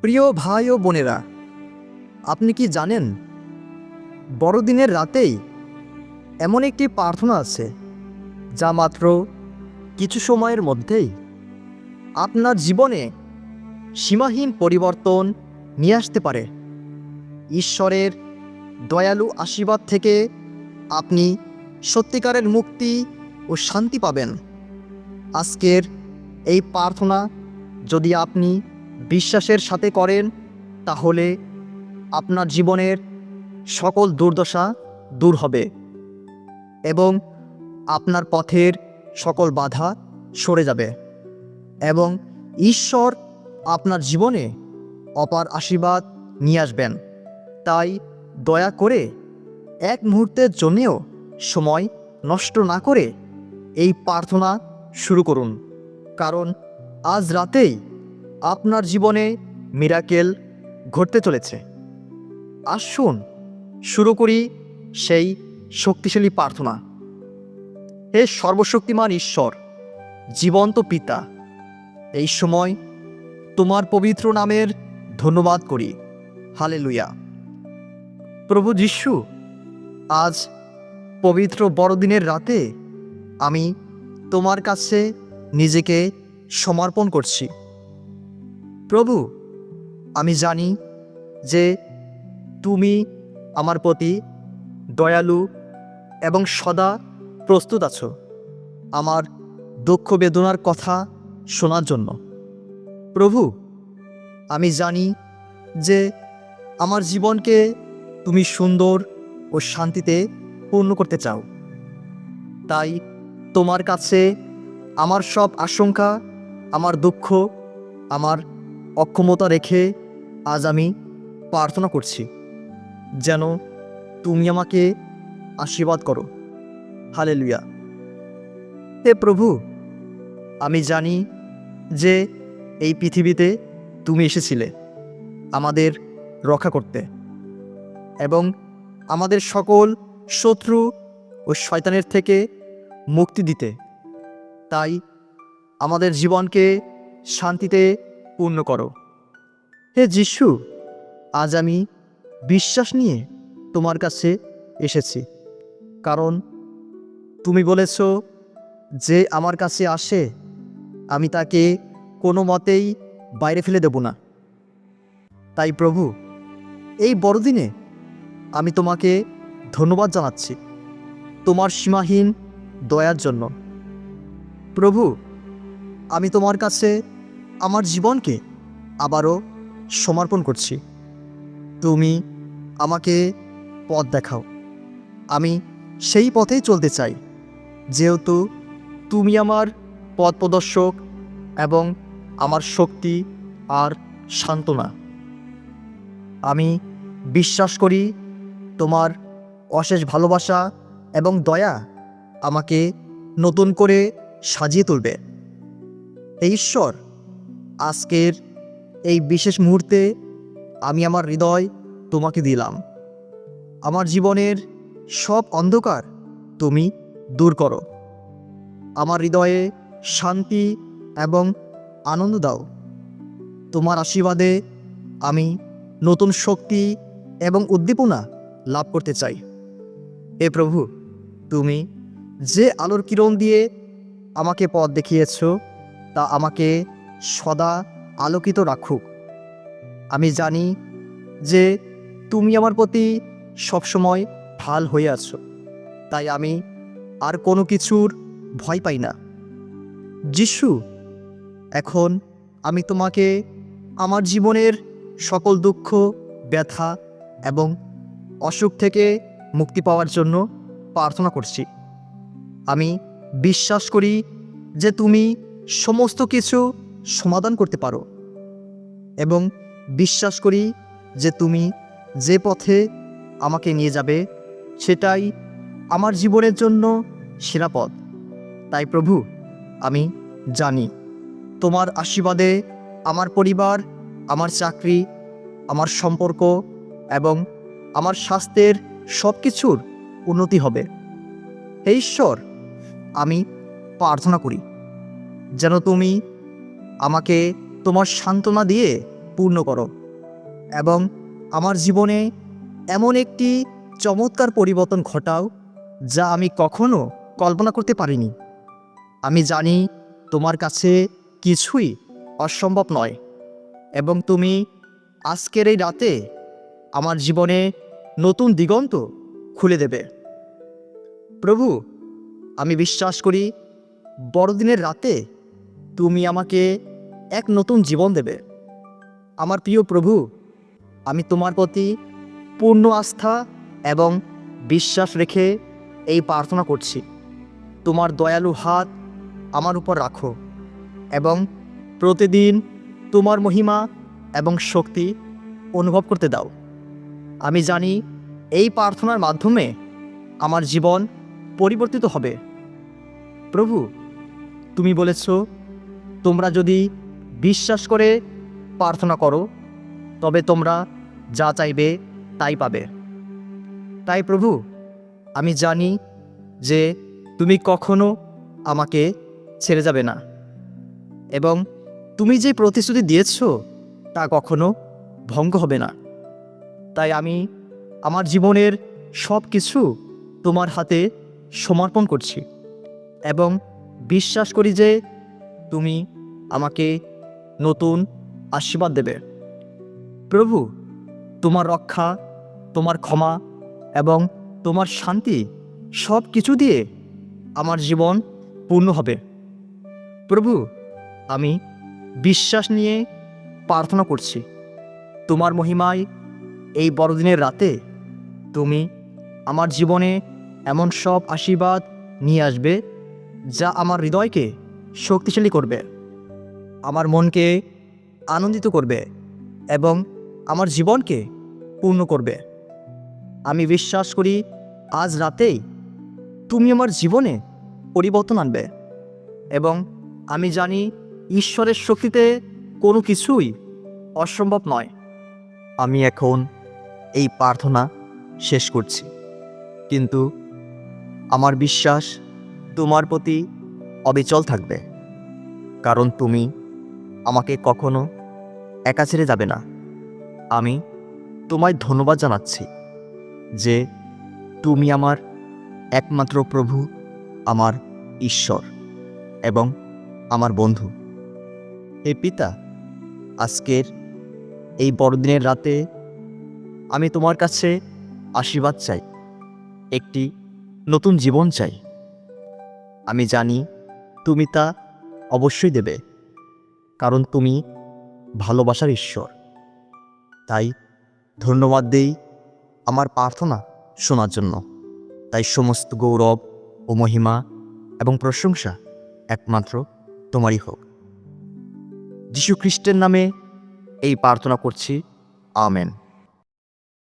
প্রিয় ভাই ও বোনেরা, আপনি কি জানেন, বড়দিনের রাতেই এমন একটি প্রার্থনা আছে, যা মাত্র কিছু সময়ের মধ্যেই আপনার জীবনে সীমাহীন পরিবর্তন নিয়ে আসতে পারে। ঈশ্বরের দয়ালু আশীর্বাদ থেকে আপনি সত্যিকারের মুক্তি ও শান্তি পাবেন। আজকের এই প্রার্থনা যদি আপনি বিশ্বাসের সাথে করেন, তাহলে আপনার জীবনের সকল দুর্দশা দূর হবে এবং আপনার পথের সকল বাধা সরে যাবে এবং ঈশ্বর আপনার জীবনে অপার আশীর্বাদ নিয়ে আসবেন। তাই দয়া করে এক মুহূর্তের জন্যেও সময় নষ্ট না করে এই প্রার্থনা শুরু করুন, কারণ আজ রাতেই আপনার জীবনে মিরাকেল ঘটতে চলেছে। আসুন, শুরু করি সেই শক্তিশালী প্রার্থনা। হে সর্বশক্তিমান ঈশ্বর, জীবন্ত পিতা, এই সময় তোমার পবিত্র নামের ধন্যবাদ করি। হালে লুইয়া প্রভু যিশু, আজ পবিত্র বড়দিনের রাতে আমি তোমার কাছে নিজেকে সমর্পণ করছি। প্রভু, আমি জানি যে তুমি আমার প্রতি দয়ালু এবং সদা প্রস্তুত আছো আমার দুঃখ বেদনার কথা শোনার জন্য। প্রভু, আমি জানি যে আমার জীবনকে তুমি সুন্দর ও শান্তিতে পূর্ণ করতে চাও। তাই তোমার কাছে আমার সব আশঙ্কা, আমার দুঃখ, আমার অক্ষমতা রেখে আজ আমি প্রার্থনা করছি, যেন তুমি আমাকে আশীর্বাদ করো। হালে লুয়া হে প্রভু, আমি জানি যে এই পৃথিবীতে তুমি এসেছিলে আমাদের রক্ষা করতে এবং আমাদের সকল শত্রু ও শয়তানের থেকে মুক্তি দিতে। তাই আমাদের জীবনকে শান্তিতে পূর্ণ করো। হে যিশু, আজ আমি বিশ্বাস নিয়ে তোমার কাছে এসেছি। কারণ তুমি বলেছ, যে আমার কাছে আসে, আমি তাকে কোনো মতেই বাইরে ফেলে দেব না। তাই প্রভু, এই বড়দিনে আমি তোমাকে ধন্যবাদ জানাচ্ছি, তোমার সীমাহীন দয়ার জন্য। প্রভু, আমি তোমার কাছে আমার জীবনকে আবারও সমর্পণ করছি। তুমি আমাকে পথ দেখাও। আমি সেই পথেই চলতে চাই। যেহেতু তুমি আমার পথ প্রদর্শক এবং আমার শক্তি আর সান্ত্বনা। আমি বিশ্বাস করি তোমার অশেষ ভালোবাসা এবং দয়া আমাকে নতুন করে সাজিয়ে তুলবে। হে ঈশ্বর আজকের এই বিশেষ মুহূর্তে আমি আমার হৃদয় তোমাকে দিলাম। আমার জীবনের সব অন্ধকার তুমি দূর করো। আমার হৃদয়ে শান্তি এবং আনন্দ দাও। তোমার আশীর্বাদে আমি নতুন শক্তি এবং উদ্দীপনা লাভ করতে চাই। হে প্রভু, তুমি যে আলোর কিরণ দিয়ে আমাকে পথ দেখিয়েছ, তা আমাকে সদা আলোকিত রাখুক। আমি জানি যে তুমি আমার প্রতি সবসময় ভালো হয়ে আছো, তাই আমি আর কোনো কিছুর ভয় পাই না। যিশু, এখন আমি তোমাকে আমার জীবনের সকল দুঃখ, ব্যথা এবং অসুখ থেকে মুক্তি পাওয়ার জন্য প্রার্থনা করছি। আমি বিশ্বাস করি যে তুমি সমস্ত কিছু সমাধান করতে পারো। এবং বিশ্বাস করি যে তুমি যে পথে আমাকে নিয়ে যাবে, সেটাই আমার জীবনের জন্য সেরা পথ। তাই প্রভু, আমি জানি তোমার আশীর্বাদে আমার পরিবার, আমার চাকরি, আমার সম্পর্ক এবং আমার স্বাস্থ্যের সব কিছুর উন্নতি হবে। হে ঈশ্বর, আমি প্রার্থনা করি যেন তুমি আমাকে তোমার সান্ত্বনা দিয়ে পূর্ণ করো এবং আমার জীবনে এমন একটি চমৎকার পরিবর্তন ঘটাও যা আমি কখনো কল্পনা করতে পারিনি। আমি জানি তোমার কাছে কিছুই অসম্ভব নয় এবং তুমি আজকের এই রাতে আমার জীবনে নতুন দিগন্ত খুলে দেবে। প্রভু, আমি বিশ্বাস করি বড়দিনের রাতে তুমি আমাকে এক নতুন জীবন দেবে। আমার প্রিয় প্রভু, আমি তোমার প্রতি পূর্ণ আস্থা এবং বিশ্বাস রেখে এই প্রার্থনা করছি। তোমার দয়ালু হাত আমার উপর রাখো এবং প্রতিদিন তোমার মহিমা এবং শক্তি অনুভব করতে দাও। আমি জানি এই প্রার্থনার মাধ্যমে আমার জীবন পরিবর্তিত হবে। প্রভু, তুমি বলেছ, তোমরা যদি বিশ্বাস করে প্রার্থনা করো, তবে তোমরা যা চাইবে তাই পাবে। তাই প্রভু, আমি জানি যে তুমি কখনো আমাকে ছেড়ে যাবে না, এবং তুমি যে প্রতিশ্রুতি দিয়েছ তা কখনো ভঙ্গ হবে না। তাই আমি আমার জীবনের সব কিছু তোমার হাতে সমর্পণ করছি, এবং বিশ্বাস করি যে তুমি আমাকে নতুন আশীর্বাদ দেবে। প্রভু, তোমার রক্ষা, তোমার ক্ষমা এবং তোমার শান্তি সব কিছু দিয়ে আমার জীবন পূর্ণ হবে। প্রভু, আমি বিশ্বাস নিয়ে প্রার্থনা করছি। তোমার মহিমায় এই বড়দিনের রাতে তুমি আমার জীবনে এমন সব আশীর্বাদ নিয়ে আসবে যা আমার হৃদয়কে শক্তিশালী করবে। আমার মনকে আনন্দিত করবে এবং আমার জীবনকে পূর্ণ করবে। আমি বিশ্বাস করি আজ রাতেই তুমি আমার জীবনে পরিবর্তন আনবে এবং আমি জানি ঈশ্বরের শক্তিতে কোনো কিছুই অসম্ভব নয়। আমি এখন এই প্রার্থনা শেষ করছি। কিন্তু আমার বিশ্বাস তোমার প্রতি অবিচল থাকবে। কারণ তুমি আমাকে কখনো একা ছেড়ে যাবে না। আমি তোমায় ধন্যবাদ জানাচ্ছি যে তুমি আমার একমাত্র প্রভু, আমার ঈশ্বর এবং আমার বন্ধু। হে পিতা, আজকের এই বড়দিনের রাতে আমি তোমার কাছে আশীর্বাদ চাই, একটি নতুন জীবন চাই। আমি জানি তুমি তা অবশ্যই দেবে। কারণ তুমি ভালোবাসার ঈশ্বর। তাই ধন্যবাদ দেই আমার প্রার্থনা শোনার জন্য। তাই সমস্ত গৌরব ও মহিমা এবং প্রশংসা একমাত্র তোমারই হোক। যীশু খ্রিস্টের নামে এই প্রার্থনা করছি। আমেন।